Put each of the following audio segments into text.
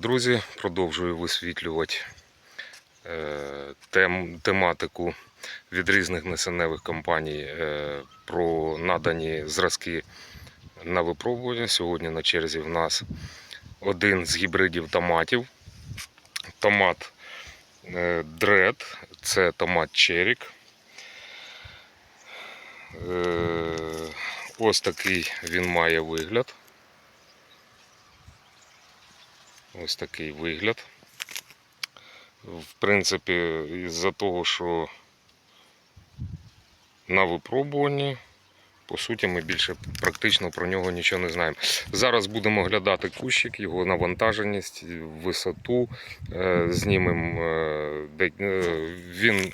друзі, продовжую висвітлювати е, тем, тематику від різних насенневих компаній е, про надані зразки на випробування. Сьогодні на черзі в нас один з гібридів томатів. Томат е, Дред, це томат Черік. Ось такий він має вигляд. Ось такий вигляд. В принципі, із-за того, що на випробуванні, по суті, ми більше практично про нього нічого не знаємо. Зараз будемо оглядати кущик, його навантаженість, висоту. Е, Знімемо, е, е, він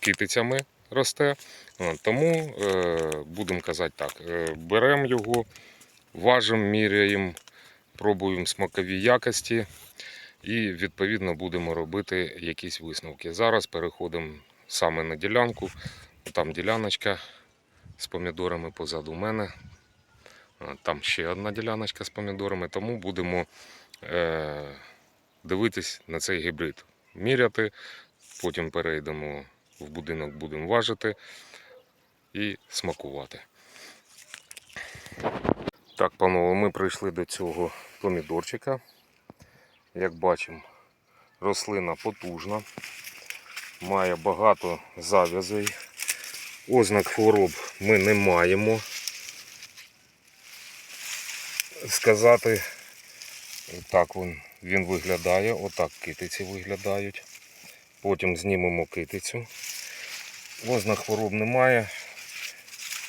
китицями росте. Тому будемо казати так: беремо його, важимо, міряємо, пробуємо смакові якості і відповідно будемо робити якісь висновки. Зараз переходимо саме на ділянку. Там діляночка з помідорами позаду мене. Там ще одна діляночка з помідорами, тому будемо е, дивитись на цей гібрид, міряти, потім перейдемо в будинок, будемо важити і смакувати. Так, панове, ми прийшли до цього помідорчика. Як бачимо, рослина потужна, має багато зав'язей. Ознак хвороб ми не маємо. Сказати, так він, він виглядає, отак китиці виглядають. Потім знімемо китицю. Ознак хвороб немає.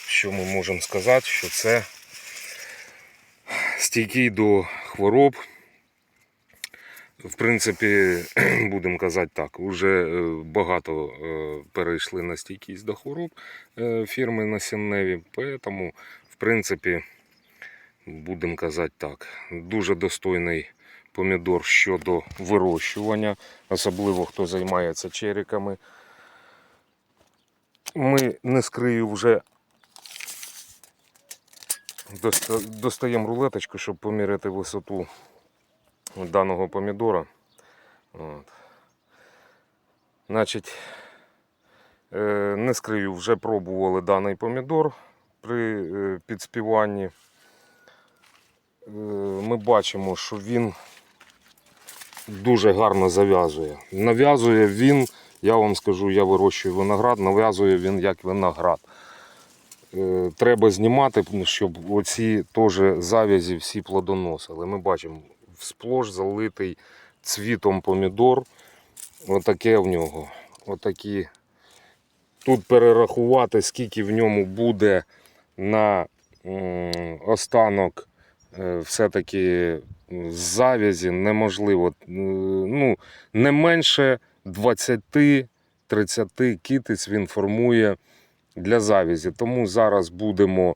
Що ми можемо сказати, що це стійкий до хвороб. В принципі, будемо казати так, вже е, багато е, перейшли на стійкість до хвороб е, фірми насінневі, тому, в принципі, будемо казати так, дуже достойний помідор щодо вирощування, особливо хто займається черіками. Ми не скрию вже достаємо рулеточку, щоб поміряти висоту даного помідора. От. Значить, е, не скрию, вже пробували даний помідор при е, підспіванні. Е, Ми бачимо, що він дуже гарно зав'язує. Нав'язує він, я вам скажу, я вирощую виноград, нав'язує він як виноград. Е, Треба знімати, щоб оці теж зав'язі всі плодоносили. Ми бачимо сплош залитий цвітом помідор. Отаке в нього. Отакі. Тут перерахувати, скільки в ньому буде на останок е, все-таки завязі неможливо. Е, Ну, не менше 20-30 китиць він формує для завязі. Тому зараз будемо,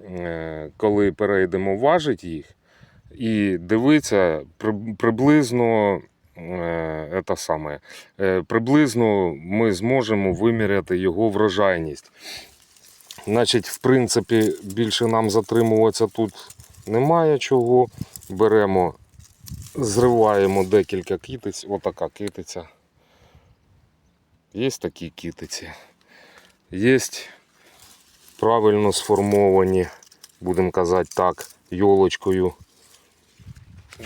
е, коли перейдемо важити їх, і дивитися приблизно. Це саме. Е, Приблизно ми зможемо виміряти його врожайність. Значить, в принципі, більше нам затримуватися тут немає чого. Беремо, зриваємо декілька китиць. Отака китиця. Є такі китиці. Є правильно сформовані, будемо казати так, йолочкою.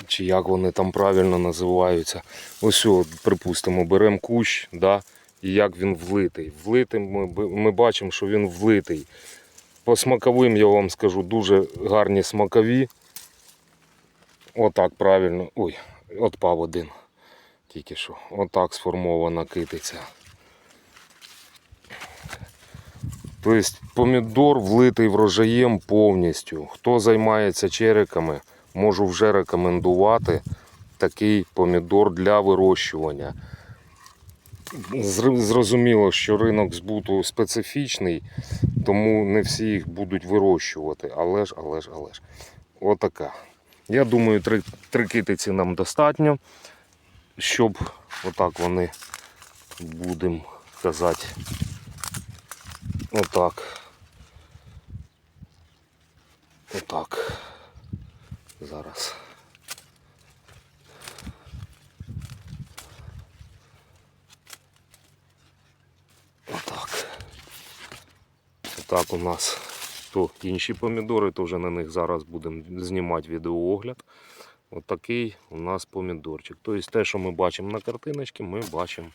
Чи як вони там правильно називаються. Ось, от, припустимо, беремо кущ, да, і як він влитий. Влитий ми, ми бачимо, що він влитий. По смаковим я вам скажу, дуже гарні смакові. Отак правильно. Ой, отпав один. Тільки що. Отак сформована китиця. Тобто помідор влитий врожаєм повністю. Хто займається чериками, можу вже рекомендувати такий помідор для вирощування. Зрозуміло, що ринок збуту специфічний, тому не всі їх будуть вирощувати. Але ж, але ж, але ж. Отака. Я думаю, три, три китиці нам достатньо, щоб отак вони, будемо казати, Отак. Отак. Зараз. Отак. Отак у нас то інші помідори, то вже на них зараз будемо знімати відеоогляд. Отакий у нас помідорчик. Тобто те, що ми бачимо на картиночці, ми бачимо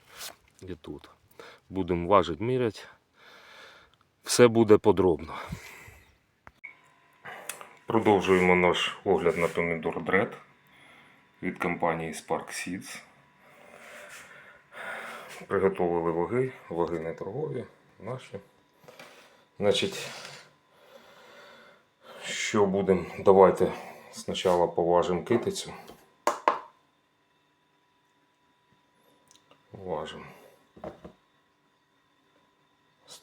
і тут. Будемо важити, міряти. Все буде подробно. Продовжуємо наш огляд на помідор Dread від компанії Spark Seeds. Приготовили ваги, ваги не торгові, наші. Значить, що будемо? Давайте спочатку поважимо китицю. Важимо.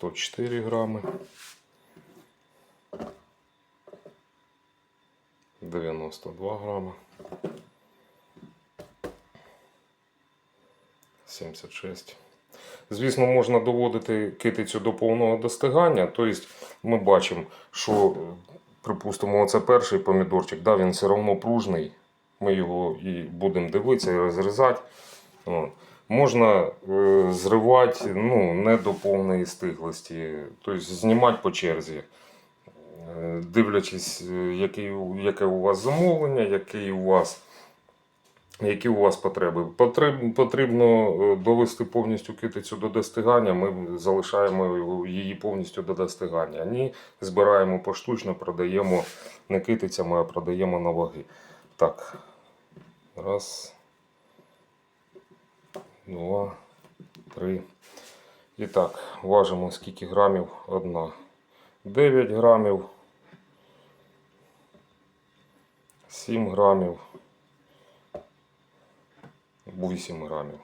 104 грами. 92 грама. 76. Звісно, можна доводити китицю до повного достигання. Тобто ми бачимо, що, припустимо, це перший помідорчик, да, він все одно пружний. Ми його і будемо дивитися і розрізати. Можна е, зривати ну, не до повної стиглості, тобто знімати по черзі. Е, Дивлячись, е, який, яке у вас замовлення, який у вас, які у вас потреби. Потрібно, довести повністю китицю до достигання, ми залишаємо її повністю до достигання. Ні, збираємо поштучно, продаємо не китицями, а продаємо на ваги. Так. Раз. Два. Три. І так, важимо скільки грамів одна. 9 грамів. 7 грамів. 8 грамів.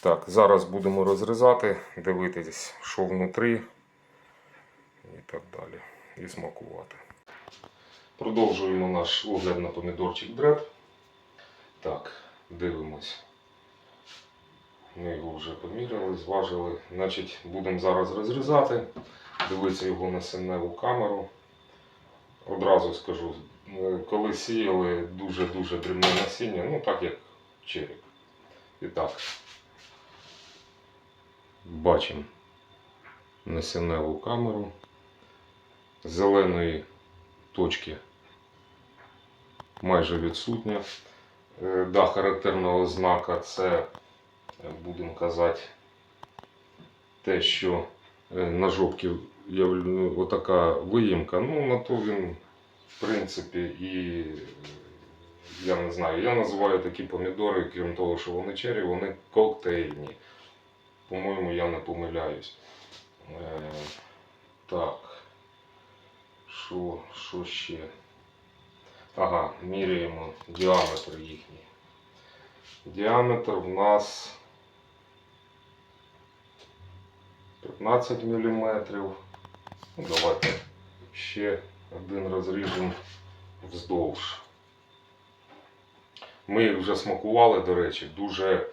Так, зараз будемо розрізати, дивитись, що внутрі і так далі. І смакувати. Продовжуємо наш огляд на помідорчик дред. Так, дивимось. Ми його вже поміряли, зважили. Значить, будемо зараз розрізати, дивитися його на синеву камеру. Одразу скажу, е, коли сіяли дуже-дуже дрібне насіння, ну так як черік. І так. Бачимо насінневу камеру. Зеленої точки майже відсутня. Е, Да, характерна ознака це, будемо казати, те, що е, на жовтці є ну, отака виїмка. Ну, на то він, в принципі, і е, я не знаю. Я називаю такі помідори, крім того, що вони чері, вони коктейльні. По-моєму, я не помиляюсь. Е, так. Що, що ще? Ага, міряємо діаметр їхній. Діаметр в нас 15 мм. Давайте ще один розріжемо вздовж. Ми їх вже смакували, до речі, дуже,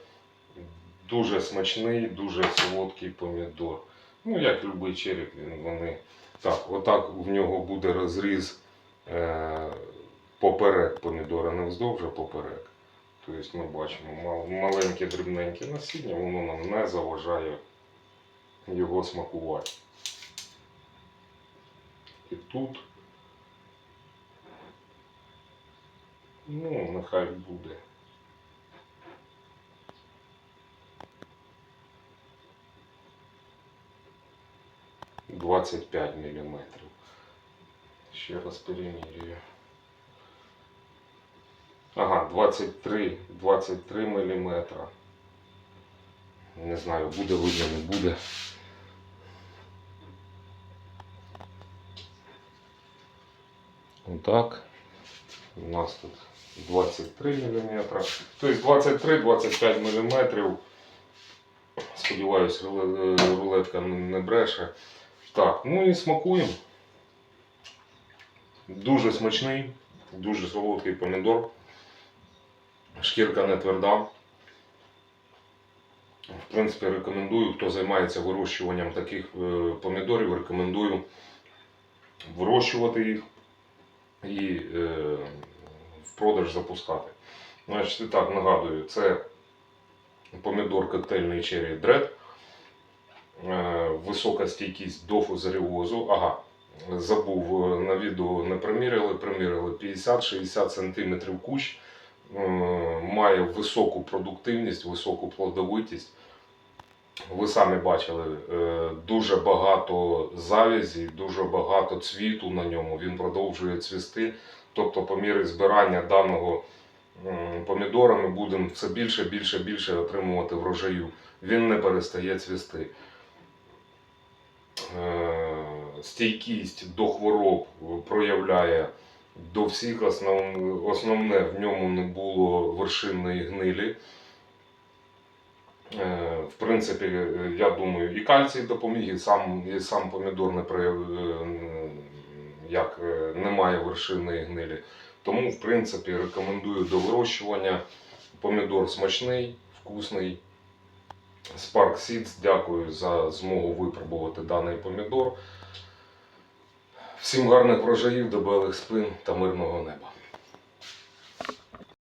дуже смачний, дуже солодкий помідор. Ну, як любий черік, він- вони. Так, отак в нього буде розріз е, поперек помідора, не вздовж, а поперек. Тобто ми бачимо мал- маленьке дрібненьке насіння, воно нам не заважає його смакувати. І тут, ну, нехай буде. Двадцять п'ять міліметрів. Ще раз перемірюю. Ага, 23, 23 міліметра. Не знаю, буде видно, не буде. Отак. У нас тут 23 мм. Тобто 23-25 мм. Сподіваюсь, рулетка не бреше. Так, ну і смакуємо. Дуже смачний, дуже солодкий помідор. Шкірка не тверда. В принципі, рекомендую, хто займається вирощуванням таких е, помідорів, рекомендую вирощувати їх і е, в продаж запускати. Значить, так нагадую, це помідор коктейльний Cherry Dread. е, висока стійкість до фузаріозу. Ага, забув е, на відео не приміряли, приміряли 50-60 см кущ. Е, Має високу продуктивність, високу плодовитість. Ви самі бачили, е, дуже багато завязі, дуже багато цвіту на ньому. Він продовжує цвісти. Тобто, по мірі збирання даного помідора ми будемо все більше, більше, більше отримувати врожаю. Він не перестає цвісти. Е, Стійкість до хвороб проявляє до всіх. Основне в ньому не було вершинної гнилі. Е, В принципі, я думаю, і кальцій допоміг, і сам, і сам помідор не прояв, е, як е, немає вершинної гнилі. Тому, в принципі, рекомендую до вирощування. Помідор смачний, вкусний. Spark Seeds, дякую за змогу випробувати даний помідор. Всім гарних врожаїв, дебелих спин та мирного неба.